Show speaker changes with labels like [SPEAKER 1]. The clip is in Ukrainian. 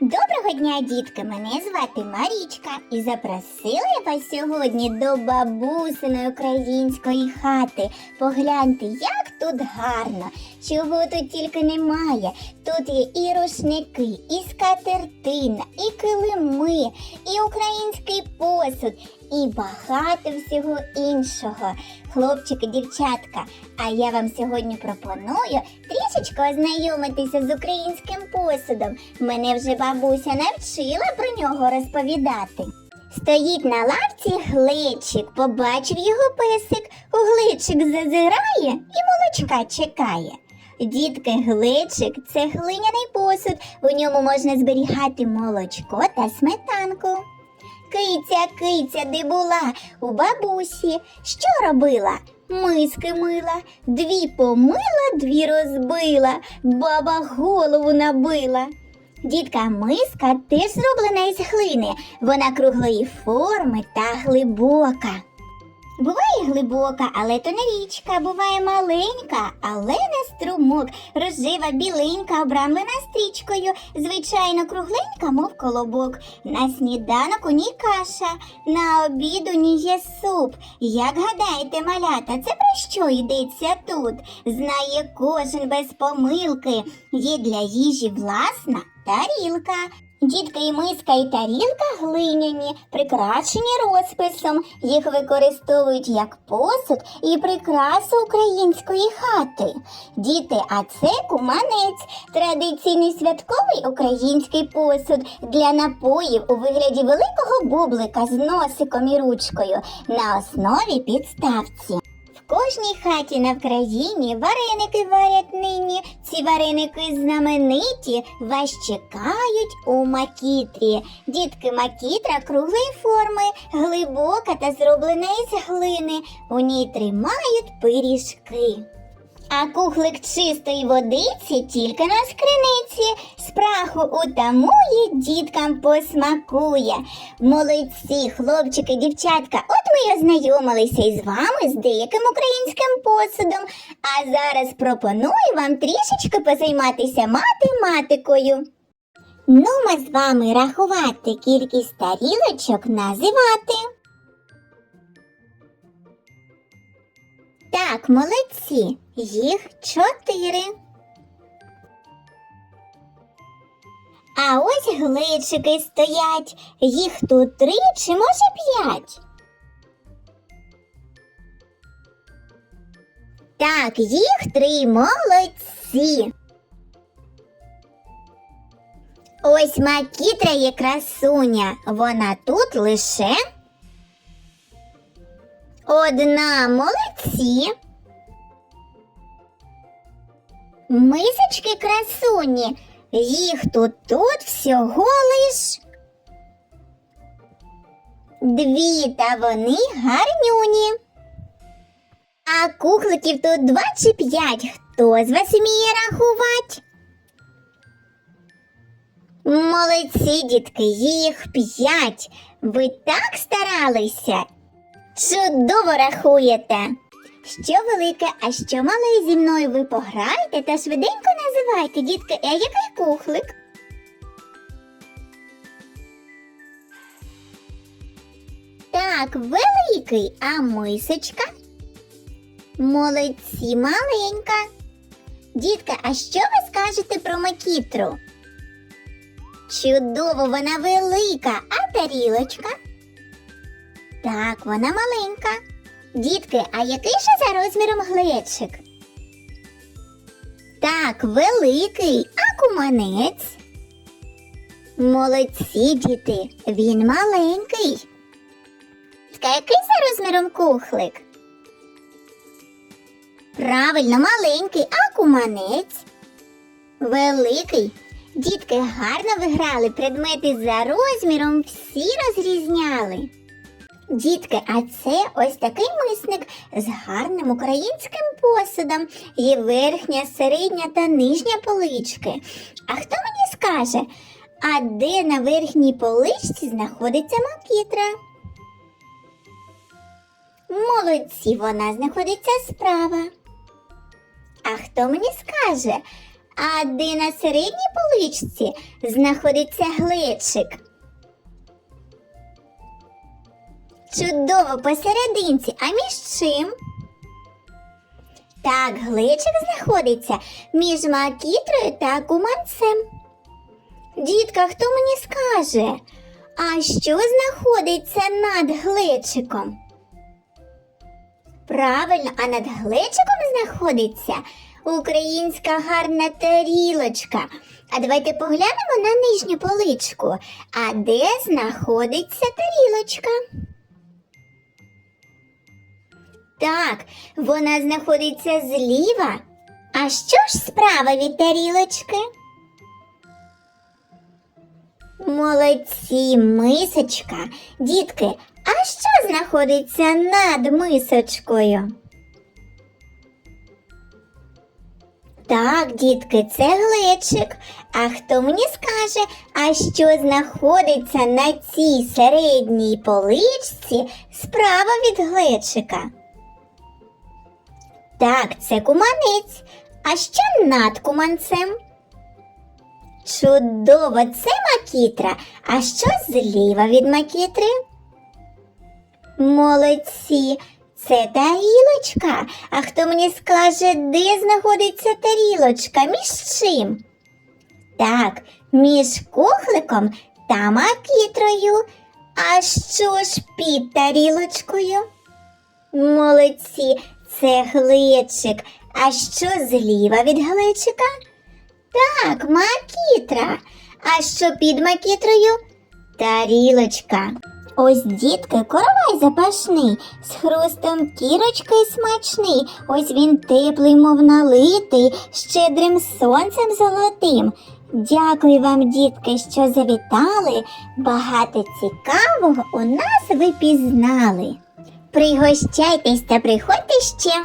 [SPEAKER 1] Доброго дня, дітки! Мене звати Марічка і запросила я вас сьогодні до бабусиної української хати. Погляньте, як тут гарно, чого тут тільки немає. Тут є і рушники, і скатертина, і килими, і український посуд, і багато всього іншого. Хлопчики, дівчатка, а я вам сьогодні пропоную трішечки ознайомитися з українським посудом. Мене вже бабуся навчила про нього розповідати. Стоїть на лавці глечик, побачив його песик, у глечик зазирає і молочка чекає. Дітки, глечик це глиняний посуд, у ньому можна зберігати молочко та сметанку. Киця, киця, де була у бабусі, що робила? Миски мила, дві помила, дві розбила, баба голову набила. Дітка миска теж зроблена із глини, вона круглої форми та глибока. Буває глибока, але то не річка, буває маленька, але не струмок, рожева, біленька, обрамлена стрічкою, звичайно, кругленька, мов колобок. На сніданок у ній каша, на обід у ній є суп. Як гадаєте, малята, це про що йдеться тут? Знає кожен без помилки. Є для їжі власна тарілка. Дітка і миска і тарілка глиняні, прикрашені розписом. Їх використовують як посуд і прикрасу української хати. Діти, а це куманець, традиційний святковий український посуд для напоїв у вигляді великого бублика з носиком і ручкою на основі підставці. Кожній хаті на Вкраїні вареники варять нині. Ці вареники знамениті вас чекають у макітрі. Дітки макітра круглої форми, глибока та зроблена із глини. У ній тримають пиріжки. А кухлик чистої водиці тільки на скриниці, з праху утамує, діткам посмакує. Молодці, хлопчики, дівчатка, от ми ознайомилися із вами з деяким українським посудом. А зараз пропоную вам трішечки позайматися математикою. Ну, ми з вами рахувати кількість тарілочок називати. Так, молодці, їх чотири. А ось глечики стоять, їх тут три чи може п'ять. Так, їх три молодці. Ось макітра є красуня, вона тут лише одна молодці. Мисочки красуні, їх тут тут всього лиш дві, та вони гарнюні. А кухликів тут два чи п'ять. Хто з вас вміє рахувати? Молодці, дітки, їх п'ять. Ви так старалися. Чудово рахуєте. Що велике, а що мале зі мною ви пограєте та швиденько називайте, дітки, а який кухлик? Так, великий, а мисочка? Молодці, маленька. Дітка, а що ви скажете про макітру? Чудово, вона велика, а тарілочка? Так, вона маленька. Дітки, а який же за розміром глечик? Так, великий, а куманець? Молодці, діти, він маленький. Дітка, який за розміром кухлик? Правильно, маленький, а куманець? Великий. Дітки гарно виграли, предмети за розміром всі розрізняли. Дітки, а це ось такий мисник з гарним українським посудом. Є верхня, середня та нижня полички. А хто мені скаже, а де на верхній поличці знаходиться макітра? Молодці, вона знаходиться справа. А хто мені скаже, А де на середній поличці знаходиться глечик? Чудово посерединці, а між чим? Так, глечик знаходиться між макітрою та куманцем. Дітка, хто мені скаже? А що знаходиться над глечиком? Правильно, а над глечиком знаходиться українська гарна тарілочка. А давайте поглянемо на нижню поличку. А де знаходиться тарілочка? Так, вона знаходиться зліва. А що ж справа від тарілочки? Молодці, мисочка. Дітки, а що знаходиться над мисочкою? Так, дітки, це глечик. А хто мені скаже, а що знаходиться на цій середній поличці справа від глечика? Так, це куманець. А що над куманцем? Чудово, це макітра. А що зліва від макітри? Молодці, це тарілочка. А хто мені скаже, де знаходиться тарілочка? Між чим? Так, між кухликом та макітрою. А що ж під тарілочкою? Молодці, це глечик. А що зліва від глечика? Так, макітра. А що під макітрою? Тарілочка. Ось дітки, коровай запашний, з хрустом кірочки смачний. Ось він теплий, мов налитий, щедрим сонцем золотим. Дякую вам, дітки, що завітали. Багато цікавого у нас ви пізнали. Пригощайтесь та приходьте ще.